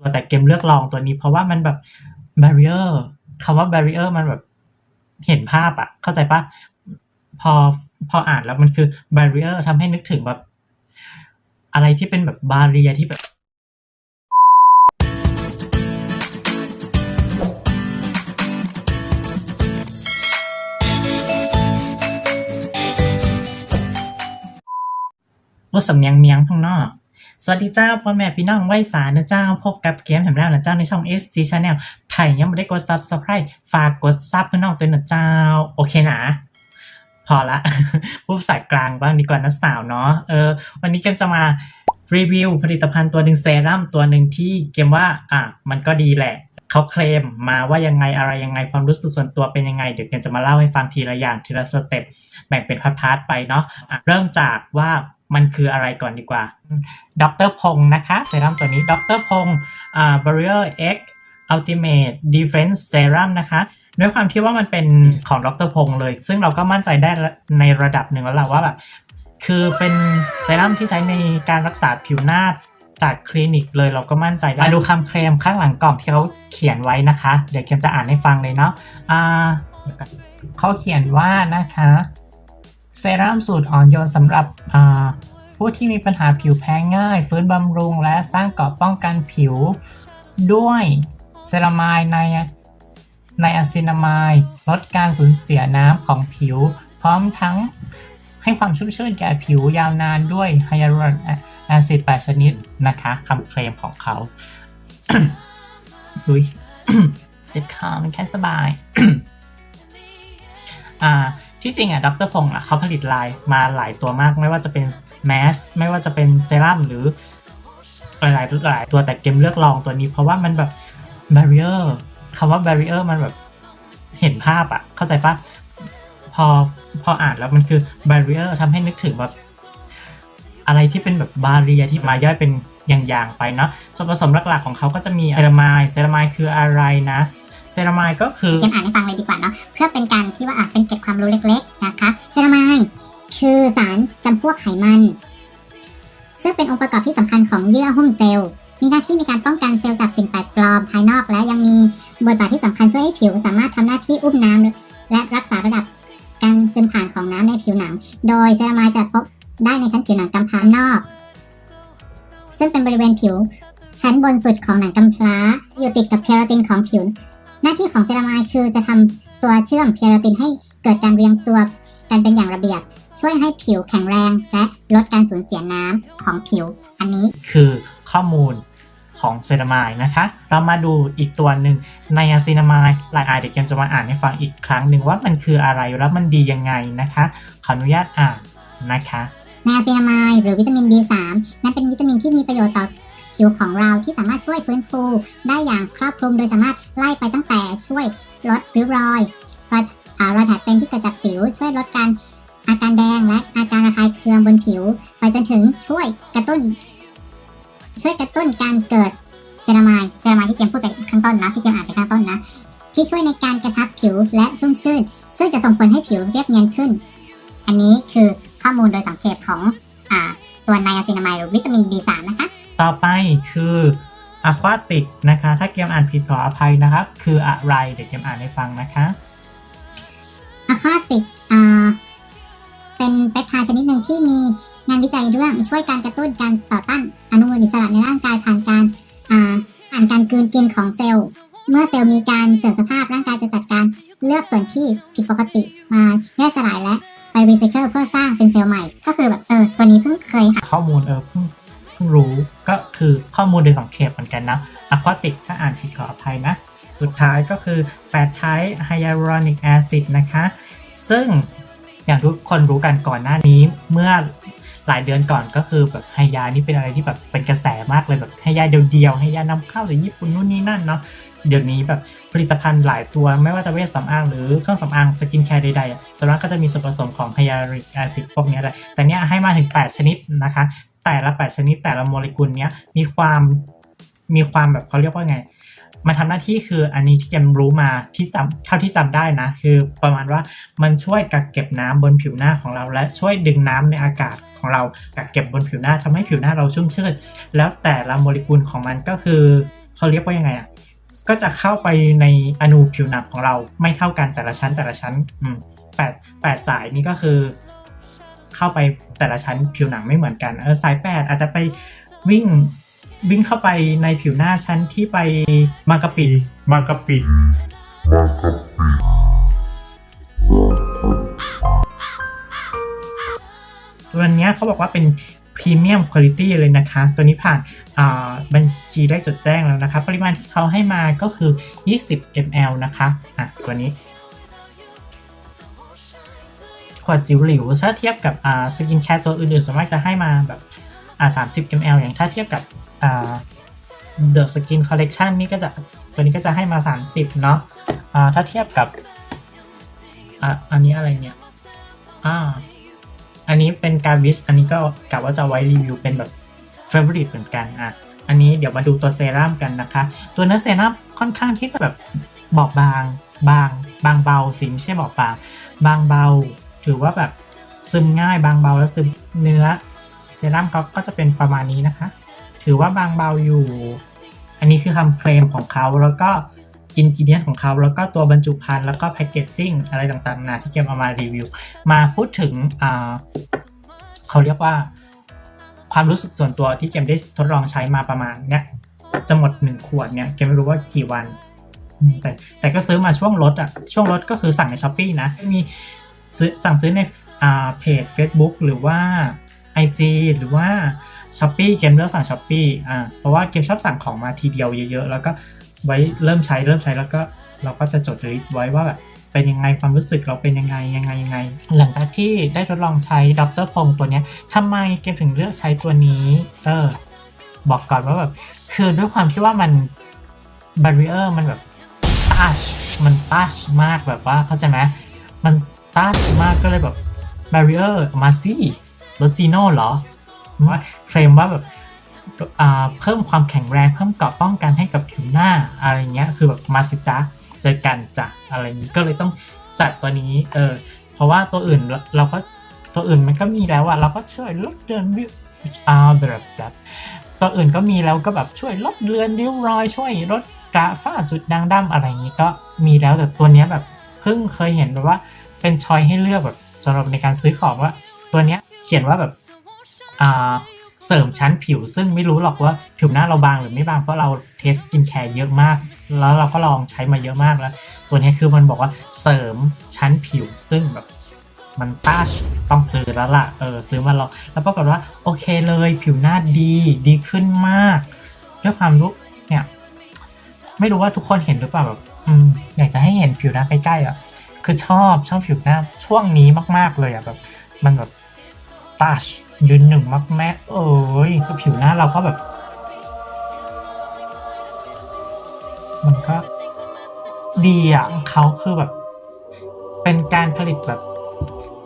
ตัวแต่เกมเลือกลองตัวนี้ เพราะว่ามันแบบ barrier คำว่า barrier มันแบบเห็นภาพอะเข้าใจปะพอพออ่านแล้วมันคือ barrier ทำให้นึกถึงแบบ อะไรที่เป็นแบบบาเรียที่แบบรถสำเนียงเมียงข้างนอก สวัสดีเจ้าพ่อแม่พี่น้องไหวสารนะเจ้า พบกับเกมแห่งแล้วนะเจ้าในช่อง SG Channel ไผ่ยังไม่ได้กด Subscribe ฝากกดซับเพื่อน้องตัวนะเจ้า โอเคนะ พอละพูดภาษากลางบ้างดีกว่านะสาวเนาะเออวันนี้เกมจะมารีวิวผลิตภัณฑ์ตัวหนึ่งเซรั่มตัวหนึ่งที่เกมว่าอะมันก็ดีแหละเขาเคลมมาว่ายังไงอะไรยังไงความรู้สึกส่วนตัวเป็นยังไง เดี๋ยวเกมจะมาเล่าให้ฟังทีละอย่างทีละสเต็ปแบ่งเป็นพาร์ทๆไปเนาะะเริ่มจากว่า มันคืออะไรก่อนดีกว่า ดรพงศ์นะคะเซรั่มตัวนี้ดรพงศ์อ่า Barrier X Ultimate Defense Serum นะคะด้วยความที่ว่ามันเป็นของดรพงศ์เลย ซึ่งเราก็มั่นใจได้ในระดับหนึ่งแล้วแหละว่าแบบคือเป็นเซรั่มที่ใช้ในการรักษาผิวหน้าจากคลินิกเลยเราก็มั่นใจได้มาดูคำเคลมข้างหลังกล่องที่เขาเขียนไว้นะคะ เดี๋ยวเคมจะอ่านให้ฟังเลยเนาะอ่าเดี๋ยวก่อนเขาเขียนว่านะคะ เซรั่มสูตรอ่อนโยนสำหรับผู้ที่มีปัญหาผิวแพ้ง่าย ฟื้นบำรุงและสร้างเกราะป้องกันผิว ด้วยเซรามายในในอะซินามายลดการสูญเสียน้ำของผิว พร้อมทั้งให้ความชุ่มชื่นแก่ผิวยาวนานด้วยไฮยาลูรอนแอซิด8ชนิดนะคะคำเคลมของเขาดุยเจ็บคอมันแค่สบาย อ่า ที่จริงอะดรพงศ์อะเขาผลิตลายมาหลายตัวมาก ไม่ว่าจะเป็นแมสไม่ว่าจะเป็นเซรั่มหรือหลายหลายตัวแต่เกมเลือกลองตัวนี้ เพราะว่ามันแบบ barrier คำว่า barrier มันแบบเห็นภาพอะ เข้าใจปะพอพออ่านแล้วมันคือ barrier ทำให้นึกถึงแบบอะไรที่เป็นแบบบาเรียที่มาย่อยเป็นอย่างๆไปเนาะส่วนผสมหลักๆของเขาก็จะมีเซรามายเซรามายคืออะไรนะ เซรามายก็คือเกมอ่านให้ฟังเลยดีกว่าเนาะเพื่อเป็นการที่ว่าอะเป็นเกร็ดความรู้เล็กๆนะคะเซรามายคือสารจำพวกไขมัน ซึ่งเป็นองค์ประกอบที่สำคัญของเยื่อหุ้มเซลล์มีหน้าที่ในการป้องกันเซลล์จากสิ่งแปลกปลอมภายนอกและยังมีบทบาทที่สำคัญช่วยให้ผิวสามารถทำหน้าที่อุ้มน้ำและรักษาระดับการซึมผ่านของน้ำในผิวหนัง โดยเซรามายจะพบได้ในชั้นผิวหนังกำพร้านอก ซึ่งเป็นบริเวณผิวชั้นบนสุดของหนังกำพร้าอยู่ติดกับเคราตินของผิว หน้าที่ของเซรามายคือจะทำตัวเชื่อมเคราตินให้เกิดการเรียงตัวกันเป็นอย่างระเบียบ ช่วยให้ผิวแข็งแรง และลดการสูญเสียน้ำของผิว อันนี้คือข้อมูลของเซรามายนะคะ เรามาดูอีกตัวหนึ่งในอะซินามายลายอายเดี๋ยวเกมจะมาอ่านให้ฟังอีกครั้งหนึ่งว่ามันคืออะไรแล้วมันดียังไงนะคะ ขออนุญาตอ่านนะคะไนอาซินามายหรือวิตามิน B3 นั้นเป็นวิตามินที่มีประโยชน์ต่อ ผิวของเราที่สามารถช่วยฟื้นฟู ได้อย่างครอบคลุมโดยสามารถไล่ไปตั้งแต่ช่วยลดริ้วรอยรอยรอยแผลเป็นที่เกิดจากสิว ช่วยลดการอาการแดงและอาการระคายเคืองบนผิว ไปจนถึงช่วยกระตุ้น ช่วยกระตุ้นการเกิดเซรามายเซรามายที่เกมพูดไปข้างต้นนะที่เกมอ่านไปข้างต้นนะ ที่ช่วยในการกระชับผิวและชุ่มชื่น ซึ่งจะส่งผลให้ผิวเรียบเนียนขึ้น อันนี้คือข้อมูลโดยสังเกตของอ่าตัวไนอาซินามายหรือวิตามิน B3 ต่อไปคืออะควาติกนะคะ ถ้าเกมอ่านผิดขออภัยนะครับ คืออะไร เดี๋ยวเกมอ่านให้ฟังนะคะอะควาติกอ่าเป็นเปปไทด์ชนิดหนึ่งที่มีงานวิจัยเรื่องช่วยการกระตุ้นการต่อต้านอนุมูลอิสระในร่างกายผ่านการอ่าผ่านการกลืนกินของเซลล์ เมื่อเซลล์มีการเสื่อมสภาพร่างกายจะจัดการเลือกส่วนที่ผิดปกติมาย่อยสลายและไปรีไซเคิลเพื่อสร้างเป็นเซลล์ใหม่ ก็คือแบบเออตัวนี้เพิ่งเคยหาข้อมูลเออเพิ่งเพิ่ง มือนกันนะอะควาติกถ้าอ่านผิดขออภัยนะ สุดท้ายก็คือ8ไทป์ไฮยาลูรอนิกแอซิดนะคะ ซึ่งอย่างทุกคนรู้กันก่อนหน้านี้เมื่อหลายเดือนก่อนก็คือแบบไฮยานี่เป็นอะไรที่แบบเป็นกระแสมากเลยแบบไฮยาเดียวๆไฮยานำเข้าจากญี่ปุ่นนู่นนี่นั่นเนาะเดี๋ยวนี้แบบผลิตภัณฑ์หลายตัวไม่ว่าจะเวชสำอางหรือเครื่องสำอางสกินแคร์ใดๆอะส่วนมากก็จะมีส่วนผสมของไฮยาลูรอนิกแอซิดพวกนี้แหละแต่เนี้ยให้มาถึง 8 ชนิดนะคะ แต่ละ 8 ชนิดแต่ละโมเลกุลเนี้ยมีความ มีความแบบเขาเรียกว่าไง มันทำหน้าที่คืออันนี้ที่เกมรู้มาที่จำเท่าที่จำได้นะ คือประมาณว่ามันช่วยกักเก็บน้ำบนผิวหน้าของเรา และช่วยดึงน้ำในอากาศของเรากักเก็บบนผิวหน้าทำให้ผิวหน้าเราชุ่มชื่นแล้วแต่ละโมเลกุลของมันก็คือเขาเรียกว่ายังไงอะก็จะเข้าไปในอนูผิวหนังของเราไม่เท่ากันแต่ละชั้นแต่ละชั้นอืมแปดแปดสายนี่ก็คือ เข้าไปแต่ละชั้นผิวหนังไม่เหมือนกันเออสายแปดอาจจะไปวิ่ง วิ่งเข้าไปในผิวหน้าชั้นที่ไปมากระปิมากะปิตัวเนี้ยเขาบอกว่าเป็นพรีเมียมคุณภาพเลยนะคะ ตัวนี้ผ่านอ่าบัญชีได้จดแจ้งแล้วนะคะ ปริมาณที่เขาให้มาก็คือ 20 ml นะคะอะตัวนี้ขวดจิ๋วหลิวถ้าเทียบกับอ่าสกินแคร์ตัวอื่นๆส่วนมากจะให้มาแบบอ่า30 ml อย่างถ้าเทียบกับ อ่า The Skin Collection นี่ก็จะตัวนี้ก็จะให้มา 30 เนาะอ่าถ้าเทียบกับอ่าอันนี้อะไรเนี่ยอ่าอันนี้เป็นการวิชอันนี้ก็กะว่าจะไว้รีวิวเป็นแบบ favorite เหมือนกันอะอันนี้เดี๋ยวมาดูตัวเซรั่มกันนะคะ ตัวเนื้อเซรั่มค่อนข้างที่จะแบบบอบบาง บาง บางเบาสิไม่ใช่บอบบาง บางเบา ถือว่าแบบซึมง่ายบางเบาแล้วซึมเนื้อ เซรั่มเขาก็จะเป็นประมาณนี้นะคะ ถือว่าบางเบาอยู่ อันนี้คือคำเคลมของเขาแล้วก็อินกิเดียนของเขาแล้วก็ตัวบรรจุภัณฑ์แล้วก็แพคเกจจิ้งอะไรต่างๆนานาที่เกมเอามารีวิว มาพูดถึงเขาเรียกว่า ความรู้สึกส่วนตัวที่เกมได้ทดลองใช้มาประมาณเนี้ยจะหมดหนึ่งขวดเนี่ยเกมไม่รู้ว่ากี่วัน แต่แต่ก็ซื้อมาช่วงลดอะช่วงลดก็คือสั่งในช้อปปีนะมีซื้อสั่งซื้อในอเพจ Facebook หรือว่า IG หรือว่า ช้อปปี้เกมเลือกสั่งช้อปปี้อ่าเพราะว่าเกมชอบสั่งของมาทีเดียวเยอะๆ แล้วก็ไว้เริ่มใช้เริ่มใช้แล้วก็เราก็จะจดลิสต์ไว้ว่าแบบเป็นยังไงความรู้สึกเราเป็นยังไงยังไงยังไง หลังจากที่ได้ทดลองใช้ดรพงตัวเนี้ยทำไมเกมถึงเลือกใช้ตัวนี้เออบอกก่อนว่าแบบคือด้วยความที่ว่ามันบ a ร r เออร์มันแบบตัชมันตัชมากแบบว่าเข้าใจไหมมันตัชมากก็เลยแบบบ a ร r เออร์มาสิรถจีโน่เหรอ ว่าเคลมว่าแบบเพิ่มความแข็งแรงเพิ่มเกราะป้องกันให้กับผิวหน้าอะไรเงี้ยคือแบบมาสิจ้าเจอกันจ้ะอะไรอย่างนี้ก็เลยต้องจัดตัวนี้เออเพราะว่าตัวอื่นเราก็ตัวอื่นมันก็มีแล้วอะเราก็ช่วยลดเดือนวิวอ่าแบบแบบตัวอื่นก็มีแล้วก็แบบช่วยลดเลือนริ้วรอยช่วยลดกระฝ้าจุดด่างดำอะไรอย่างนี้ก็มีแล้วแต่ตัวเนี้ยแบบเพิ่งเคยเห็นแบบว่าเป็นชอยให้เลือกแบบสำหรับในการซื้อของว่า ตัวเนี้ยเขียนว่าแบบ เสริมชั้นผิว ซึ่งไม่รู้หรอกว่าผิวหน้าเราบางหรือไม่บางเพราะเราเทสกินแคร์เยอะมาก แล้วเราก็ลองใช้มาเยอะมากแล้ว ตัวนี้คือมันบอกว่าเสริมชั้นผิว ซึ่งแบบมันต้าชต้องซื้อแล้วล่ะเออซื้อมาลองแล้วปรากฏว่าโอเคเลยผิวหน้าดีดีขึ้นมากด้วยความรู้เนี่ยไม่รู้ว่าทุกคนเห็นหรือเปล่าแบบอืมอยากจะให้เห็นผิวหน้าใกล้ๆอะคือชอบชอบผิวหน้าช่วงนี้มาก ๆเลยอะแบบมันแบบตัช ยืนหนึ่งมากแม่เอ้ยคือผิวหน้าเราก็แบบ มันก็ดีอะเขาคือแบบ เป็นการผลิตแบบ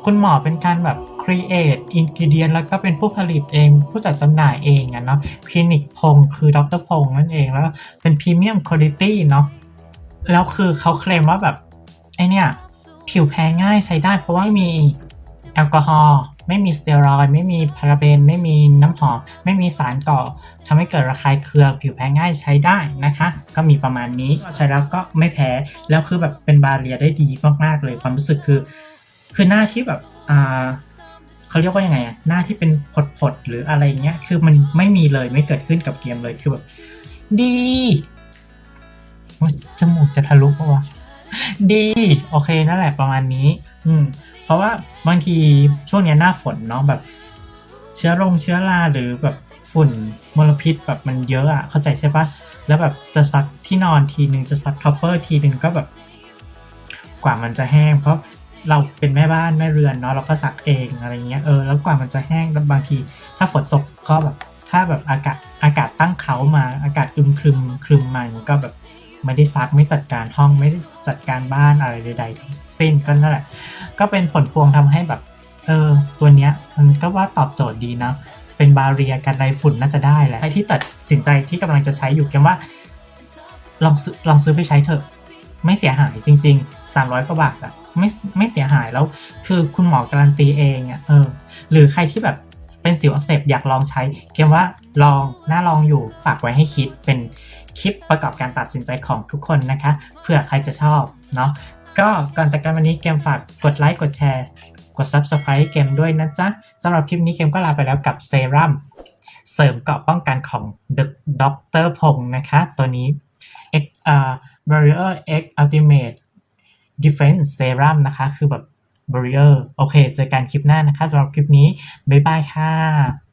คุณหมอเป็นการแบบ create ingredient แล้วก็เป็นผู้ผลิตเอง ผู้จัดจำหน่ายเองอะเนาะคลินิกพงคือดรพงนั่นเองแล้วเป็นพรีเมียมคุณภาพเนาะแล้วคือเขาเคลมว่าแบบ ไอเนี่ย ผิวแพ้ง่ายใช้ได้เพราะว่าม่มีแอลกอฮอล์ ไม่มีสเตียรอยด์ไม่มีพาราเบน ไม่มีน้ำหอม ไม่มีสารก่อทำให้เกิดระคายเคืองผิวแพ้ง่ายใช้ได้นะคะ ก็มีประมาณนี้ใช้แล้วก็ไม่แพ้ แล้วคือแบบเป็นบาเรียได้ดีมากๆเลยความรู้สึกคือ คือหน้าที่แบบอ่าเขาเรียกว่ายังไงอะหน้าที่เป็นผดๆหรืออะไรเงี้ย คือมันไม่มีเลยไม่เกิดขึ้นกับเกมเลย คือแบบดีจมูกจะทะลุปะวะ ดี โอเค นั่นแหละประมาณนี้ อืม เพราะว่าบางทีช่วงนี้หน้าฝนเนาะแบบ เชื้อรงเชื้อราหรือแบบฝุ่นมลพิษแบบมันเยอะอะเข้าใจใช่ปะแล้วแบบจะซักที่นอนทีหนึ่งจะซักท็อปเปอร์ทีหนึ่งก็แบบ กว่ามันจะแห้ง เพราะเราเป็นแม่บ้านแม่เรือนเนาะเราก็ซักเองอะไรเงี้ยเออแล้วกว่ามันจะแห้งแล้วบางที ถ้าฝนตกก็แบบ ถ้าแบบอากาศอากาศตั้งเขามาอากาศอึมครึมครึมมาอย่างงี้ก็แบบไม่ได้ซักไม่จัดการห้องไม่ได้จัดการบ้านอะไรใด ๆ สิ้นก็นั่นแหละ ก็เป็นผลพวงทำให้แบบ เออ ตัวเนี้ยมันก็ว่าตอบโจทย์ดีนะ เป็นบาเรียกันไรฝุ่นน่าจะได้แหละใครที่ตัดสินใจที่กำลังจะใช้อยู่แกว่า ลองซื้อลองซื้อไปใช้เถอะ ไม่เสียหายจริง ๆ 300กว่าบาทอะไม่ไม่เสียหายแล้ว คือคุณหมอการันตีเองอะเออ หรือใครที่แบบเป็นสิวอักเสบอยากลองใช้เกมว่าลองน่าลองอยู่ฝากไว้ให้คิดเป็นคลิปประกอบการตัดสินใจของทุกคนนะคะเผื่อใครจะชอบเนาะ ก็ก่อนจากกันวันนี้เกมฝากกดไลค์กดแชร์ กด Subscribe เกมด้วยนะจ๊ะสำหรับคลิปนี้เกมก็ลาไปแล้วกับเซรั่มเสริมเกราะป้องกันของ The Doctor พงนะคะ ตัวนี้ X อ่า Barrier X Ultimate Defense Serum นะคะ คือแบบ Barrier โอเค เจอกันคลิปหน้านะคะสำหรับคลิปนี้ บ๊ายบายค่ะ